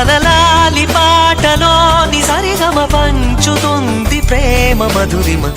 తనలాలి పాటలోని సరిగమ పంచుతుంది ప్రేమ మధురిమ.